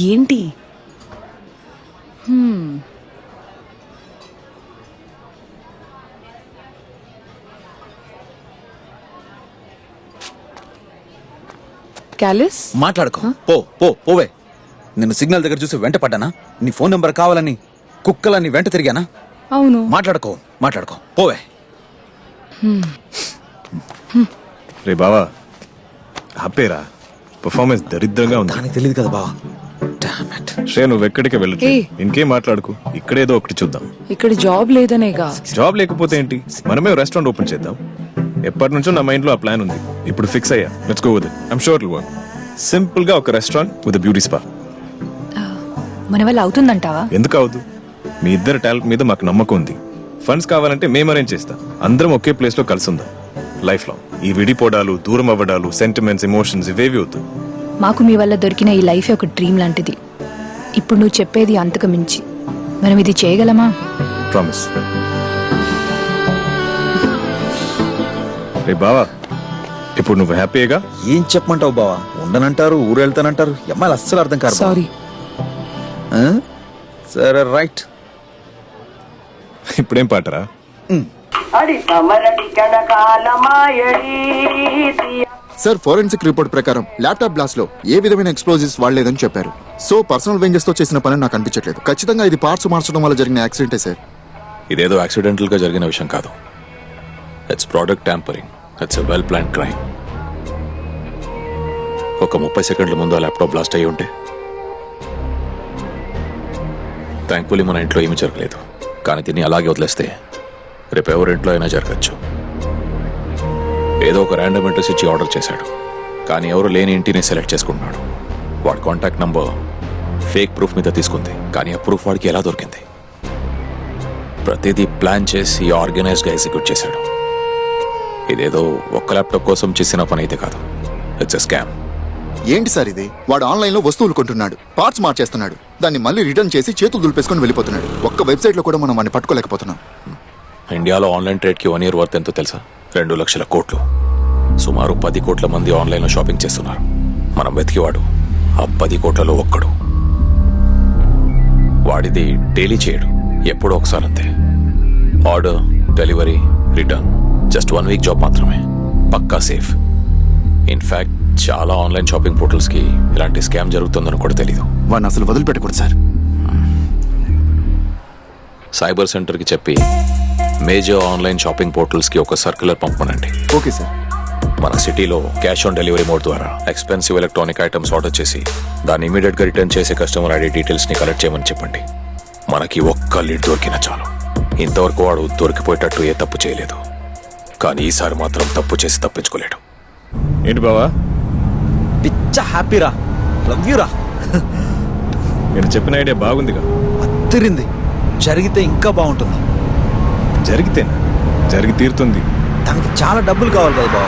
ఏంటి? క్యాలిస్ మాట్లాడుకో. పో పో పోవే. నిన్ను సిగ్నల్ దగ్గర చూసి వెంట పడ్డానా? నీ ఫోన్ నెంబర్ కావాలని కుక్కలని వెంట తిరిగానా? అవును. మాట్లాడుకో మాట్లాడుకో. పోవే. రే బావా ఆపేరా. పర్ఫార్మెన్స్ దరిద్రంగా ఉంది. దానికి తెలియదు కదా బావా. శ్రే నువ్వు ఎక్కడికి వెళ్ళట్లేదు ఏయ్. ఇంకేం మాట్లాడుకు? ఇక్కడేదో ఒకటి చూద్దాం. ఇక్కడ జాబ్ లేదనేగా. జాబ్ లేకపోతే ఏంటి? మనమే రెస్టారెంట్ ఓపెన్ చేద్దాం. ఎప్పటి నుంచో నా మైండ్లో ఆ ప్లాన్ ఉంది. ఇప్పుడు ఫిక్స్ అయ్యా. Let's go with I'm sure work సింపుల్గా ఒక రెస్టారెంట్ విత్ బ్యూటీ స్పా మన వల్ల అవుతుందంటావా? ఎందుకు అవదు? మీ ఇద్దరు టాలెంట్ మీద మాకు నమ్మకం ఉంది. ఫండ్స్ కావాలంటే మేము అరేంజ్ చేస్తాం. అందరం ఒకే ప్లేస్లో కలిసి ఉందాం. లైఫ్లో ఈ విడిపోవడాలు దూరం అవ్వడాలు సెంటిమెంట్స్ ఎమోషన్స్ ఇవేవి వద్దు. మాకు మీ వల్ల దొరికిన ఈ లైఫ్ ఒక డ్రీమ్ లాంటిది. ఇప్పుడు నువ్వు చెప్పేది అంతకు మించి. మనం ఇది చేయగలమా? ప్రామిస్ రే బావా ఇప్పుడు నువ్వు హ్యాపీగా? ఏం చెప్పమంటావు బావా? ఉండనంటారు ఊరు వెళ్తానంటారు అమ్మాయిలు అస్సలు అర్థం కాదు. సారీ? సరే రైట్. ఇప్పుడేం పాటరా? అడి కడకాలమాయడి సార్ ఫోరెన్సిక్ రిపోర్ట్ ప్రకారం ల్యాప్టాప్ బ్లాస్ట్లో ఏ విధమైన ఎక్స్ప్లోజివ్స్ వాడలేదని చెప్పారు. సో పర్సనల్ వెంజెస్తో చేసిన పని నాకు అనిపించట్లేదు. ఖచ్చితంగా ఇది పార్ట్స్ మార్చడం వల్ల జరిగిన యాక్సిడెంటే సార్. ఇదేదో యాక్సిడెంటల్గా జరిగిన విషయం కాదు. It's product tampering it's well plan crime ఒక ముప్పై సెకండ్ల ముందు ఆ ల్యాప్టాప్ బ్లాస్ట్ అయ్యి ఉంటే? థ్యాంక్ఫుల్లీ మన ఇంట్లో ఏమీ జరగలేదు. కానీ దీన్ని అలాగే వదిలేస్తే రేపు ఎవరి ఇంట్లో అయినా జరగచ్చు. ఏదో ఒక ర్యాండమ్ అడ్రస్ ఇచ్చి ఆర్డర్ చేశాడు. కానీ ఎవరు లేని ఇంటిని సెలెక్ట్ చేసుకుంటున్నాడు. వాడి కాంటాక్ట్ నంబర్ ఫేక్ ప్రూఫ్ మీద తీసుకుంది. కానీ ఆ ప్రూఫ్ వాడికి ఎలా దొరికింది? ప్రతిదీ ప్లాన్ చేసి ఆర్గనైజ్గా ఎగ్జిక్యూట్ చేశాడు. ఇదేదో ఒక్క ల్యాప్టాప్ కోసం చేసిన పని అయితే కాదు. ఇట్స్ ఎ స్కామ్ ఏంటి సార్ ఇది? వాడు ఆన్లైన్లో వస్తువులు కొంటున్నాడు పార్ట్స్ మార్చేస్తున్నాడు దాన్ని మళ్ళీ రిటర్న్ చేసి చేతులు దులిపేసుకొని వెళ్ళిపోతున్నాడు. ఒక్క వెబ్సైట్లో కూడా మనం వాడిని పట్టుకోలేకపోతున్నాం. ఇండియాలో ఆన్లైన్ ట్రేడ్కి వన్ ఇయర్ వర్త్ ఎంతో తెలుసా? రెండు లక్షల కోట్లు. సుమారు పది కోట్ల మంది ఆన్లైన్లో షాపింగ్ చేస్తున్నారు. మనం వెతికివాడు ఆ పది కోట్లలో ఒక్కడు. వాడిది డైలీ చేయడు ఎప్పుడో ఒకసారి అంతే. Order delivery return just one week job మాత్రమే. పక్కా సేఫ్ ఇన్ఫ్యాక్ట్ చాలా ఆన్లైన్ షాపింగ్ పోర్టల్స్కి ఇలాంటి స్కామ్ జరుగుతుందని కూడా తెలీదు. వాడిని అసలు వదిలిపెట్టకూడదు సార్. సైబర్ సెంటర్కి చెప్పి మేజర్ ఆన్లైన్ షాపింగ్ పోర్టల్స్కి ఒక సర్క్యులర్ పంపనండి. Okay sir. మన సిటీలో క్యాష్ ఆన్ డెలివరీ మోడ్ ద్వారా ఎక్స్పెన్సివ్ ఎలక్ట్రానిక్ ఐటమ్స్ ఆర్డర్ చేసి దాన్ని ఇమీడియట్గా రిటర్న్ చేసే కస్టమర్ ఐడి డీటెయిల్స్ని కలెక్ట్ చేయమని చెప్పండి. మనకి ఒక్క లీడ్ దొరికిన చాలు. ఇంతవరకు వాడు దొరికిపోయేటట్టు ఏ తప్పు చేయలేదు. కానీ ఈసారి మాత్రం తప్పు చేసి తప్పించుకోలేడు. ఏంటి బావా? పిచ్చ హ్యాపీరా. లవ్ యూరా నేను చెప్పిన ఐడియా బాగుందిగా. అద్దరింది జరిగితే ఇంకా బాగుంటుంది. జరిగితేనా? జరిగి తీరుతుంది. దానికి చాలా డబ్బులు కావాలి కదా బావ.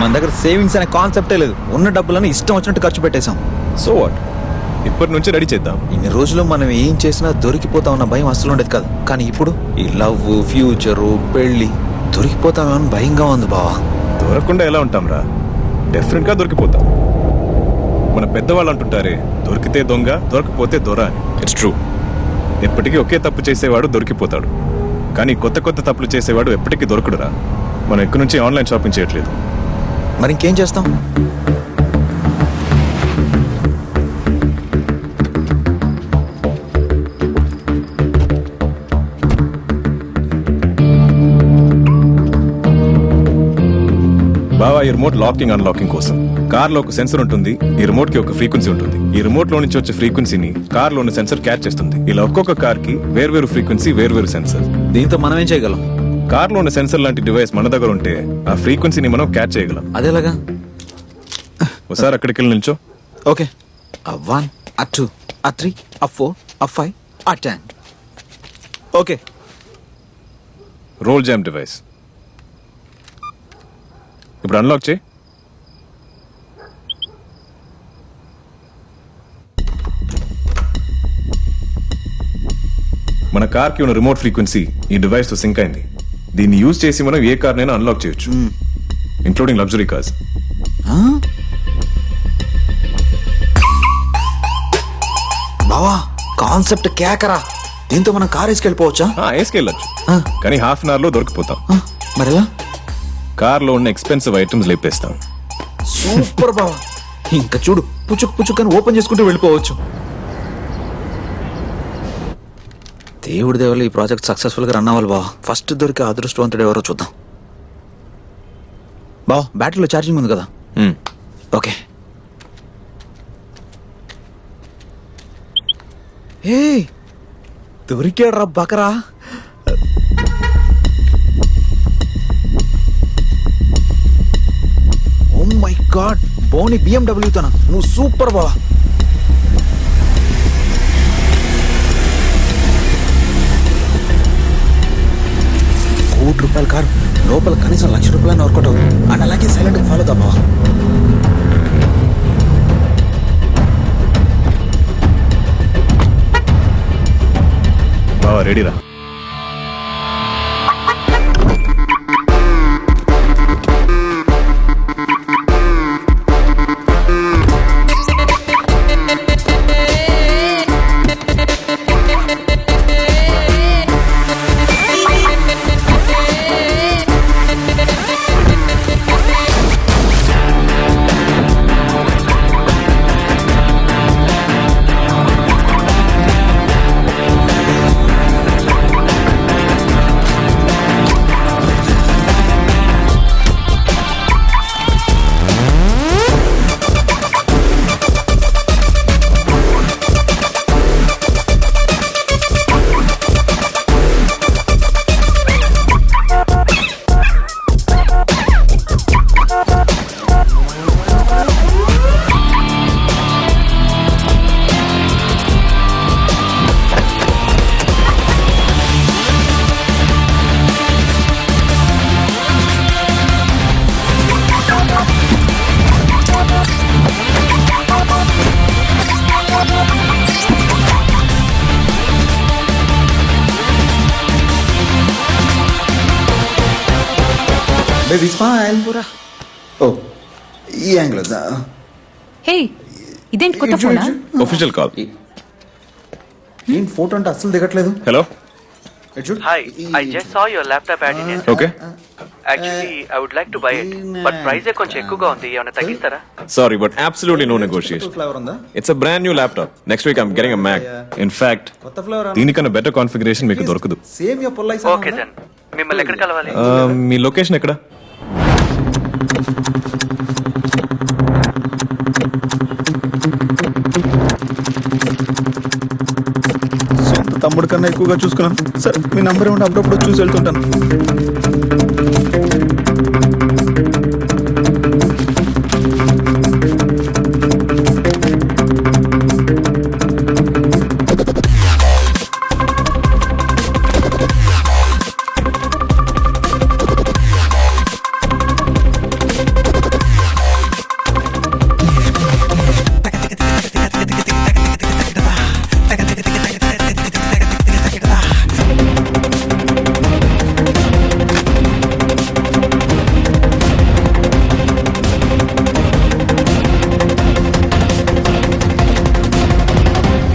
మన దగ్గర సేవింగ్స్ అనే కాన్సెప్టే లేదు. ఉన్న డబ్బులను ఇష్టం వచ్చినట్టు ఖర్చు పెట్టేశాం. So what? ఇప్పటి నుంచి రెడీ చేద్దాం. ఇన్ని రోజులు మనం ఏం చేసినా దొరికిపోతామన్న భయం అస్సలు ఉండేది కాదు. కానీ ఇప్పుడు ఈ లవ్ ఫ్యూచరు పెళ్ళి దొరికిపోతామని భయంగా ఉంది బావా. దొరకకుండా ఎలా ఉంటాం రా డెఫినెట్గా దొరికిపోతాం. మన పెద్దవాళ్ళు అంటుంటారే దొరికితే దొంగ దొరకపోతే దొర అని. ఇట్స్ ట్రూ ఎప్పటికీ ఒకే తప్పు చేసేవాడు దొరికిపోతాడు. కానీ కొత్త కొత్త తప్పులు చేసేవాడు ఎప్పటికీ దొరకడురా. మనం ఎక్కడి నుంచి ఆన్లైన్ షాపింగ్ చేయట్లేదు. మరి ఇంకేం చేస్తాం? ఈ రిమోట్ లాకింగ్ అన్లాకింగ్ కోసం. కార్లో ఒక సెన్సర్ ఉంటుంది ఈ రిమోట్కి ఒక ఫ్రీక్వెన్సీ ఉంటుంది. ఈ రిమోట్లో నుంచి వచ్చే ఫ్రీక్వెన్సీని కార్లో ఉన్న సెన్సర్ క్యాచ్ చేస్తుంది. ఇలా ఒక్కొక్క కార్కి వేర్వేరు ఫ్రీక్వెన్సీ వేర్వేరు సెన్సర్ దీంతో మనం ఏం చేయగలం? కార్లో ఉన్న సెన్సర్ లాంటి డివైస్ మన దగ్గర ఉంటే ఆ ఫ్రీక్వెన్సీని మనం క్యాచ్ చేయగలం. అదేలాగా? ఒకసారి అక్కడికి వెళ్ళి నుంచో okay. a one a two a three a four a five a ten. Okay. Roll jam device ఇప్పుడు అన్లాక్ చేయి. మన కార్కి ఉన్న రిమోట్ ఫ్రీక్వెన్సీ ఈ డివైస్తో సింక్ అయింది. దీన్ని యూజ్ చేసి మనం ఏ కార్ నైనా అన్లాక్ చేయొచ్చు ఇంక్లూడింగ్ లగ్జరీ కార్స్ బావా కాన్సెప్ట్ కేకరా. దీంతో మనం కార్ వేసుకెళ్ళిపోవచ్చా వేసుకెళ్ళొచ్చు. కానీ హాఫ్ అన్ అవర్లో దొరికిపోతాం. మరెలా? కార్లో ఉన్న ఎక్స్పెన్సివ్ ఐటమ్స్ లేపేస్తాం. సూపర్ బావా. ఇంకా చూడు పుచ్చుక్ పుచ్చుక్ అని ఓపెన్ చేసుకుంటూ వెళ్ళిపోవచ్చు. దేవుడి దేవుళ్ళు ఈ ప్రాజెక్ట్ సక్సెస్ఫుల్గా రన్ అవ్వాలి బావా. ఫస్ట్ దొరికే అదృష్టవంతుడు ఎవరో చూద్దాం. బావా బ్యాటరీలో ఛార్జింగ్ ఉంది కదా. ఓకే. ఏ దొరికాడు రా బకరా. గాడ్ బోని బిఎండబ్ల్యూ తన? నువ్వు సూపర్ బావా. కోటి రూపాయల కారు లోపల కనీసం లక్ష రూపాయలని వర్కౌట్ అవుతుంది. అండ్ అలాగే సైలెంట్ ఫాలో దా బావా. రెడీరా బేబీ స్మైల్ పూరా ఓ ఈ యాంగిల్ వద్దా హే ఇదేంటి కొత్త ఫోనా ఒఫిషియల్ కాల్ ఏం ఫోటో అంటే అస్సలు దిగట్లేదు హలో ఇటు. Hi, I just saw your laptop ad in. It. Okay Actually, I would like to buy it, but price ఏ కొంచెం ఎక్కువగా ఉంది. ఏమైనా తగ్గిస్తారా sorry but absolutely no negotiation flavour ఉందా it's a brand new laptop next week I'm getting a Mac in fact కొత్త flavour దీనికన్నా better configuration మీకు దొరకదు. సేమ్ యా పొల్లై ఓకే దెన్ మిమ్మల్ని ఎక్కడ కలవాలి? Uh, మీ లొకేషన్ ఎక్కడ? సొంత తమ్ముడు కన్నా ఎక్కువగా చూసుకున్నాను. సార్ మీ నంబర్ ఏమంటే అప్పుడప్పుడు చూసి వెళ్తుంటాను.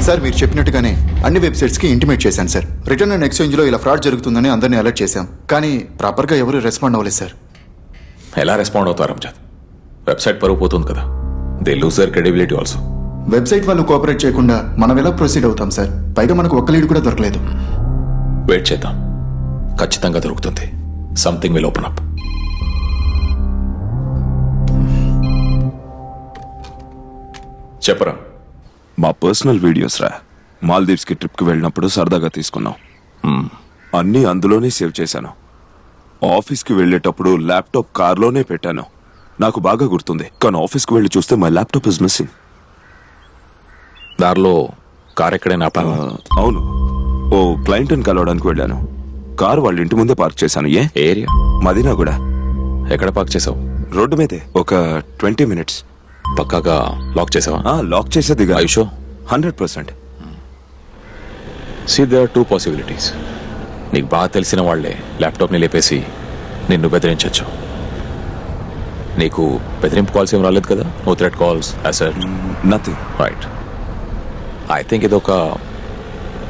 సార్ మీరు చెప్పినట్టుగానే అన్ని వెబ్సైట్స్కి ఇంటిమేట్ చేశాను సార్. రిటర్న్ అండ్ ఎక్స్చేంజ్లో ఇలా ఫ్రాడ్ జరుగుతుందని అందరినీ అలర్ట్ చేశాం. కానీ ప్రాపర్గా ఎవరు రెస్పాండ్ అవ్వలేదు సార్. ఎలా రెస్పాండ్ అవుతారు అంజద్ వెబ్సైట్ పరుగు పోతుంది కదా. They lose their credibility also. Website వాళ్ళు కోఆపరేట్ చేయకుండా మనం ఎలా ప్రొసీడ్ అవుతాం సార్? పైగా మనకు ఒక్క లీడ్ కూడా దొరకలేదు. వెయిట్ చేద్దాం. ఖచ్చితంగా దొరుకుతుంది. Something will open up. చెప్పరా? మా పర్సనల్ వీడియోస్ రా. మాల్దీవ్స్కి ట్రిప్కి వెళ్ళినప్పుడు సరదాగా తీసుకున్నాం. అన్నీ అందులోనే సేవ్ చేశాను. ఆఫీస్కి వెళ్ళేటప్పుడు ల్యాప్టాప్ కార్లోనే పెట్టాను. నాకు బాగా గుర్తుంది. కానీ ఆఫీస్కి వెళ్ళి చూస్తే మై ల్యాప్టాప్ ఇస్ మిస్సింగ్. దారిలో కార్ ఎక్కడైనా? అవును. ఓ క్లయింట్ని కలవడానికి వెళ్ళాను. కారు వాళ్ళ ఇంటి ముందే పార్క్ చేశాను. ఏ? ఏరియా? మదీనా కూడా. ఎక్కడ పార్క్ చేసావు? రోడ్డు మీదే. ఒక ట్వంటీ మినిట్స్. పక్కాగా లాక్ చేసావా? లాక్ చేసేది you sure? Hundred percent. See they are two possibilities నీకు బాగా తెలిసిన వాళ్ళే ల్యాప్టాప్ని లేపేసి నిన్ను బెదిరించవచ్చు నీకు బెదిరింపు కాల్స్ ఏం రాలేదు కదా? No threat calls as such nothing right I think ఇది ఒక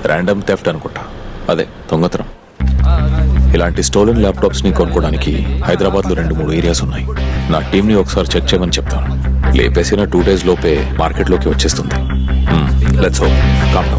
ర్యాండమ్ థెఫ్ట్ అనుకుంటా. అదే దొంగతనం. ఇలాంటి స్టోలెన్ ల్యాప్టాప్స్ని కొనుక్కోవడానికి హైదరాబాద్లో రెండు మూడు ఏరియాస్ ఉన్నాయి. నా టీం ని ఒకసారి చెక్ చేయమని చెప్తాను. లేపేసిన టూ డేస్ లోపే మార్కెట్లోకి వచ్చేస్తుంది. Let's hope com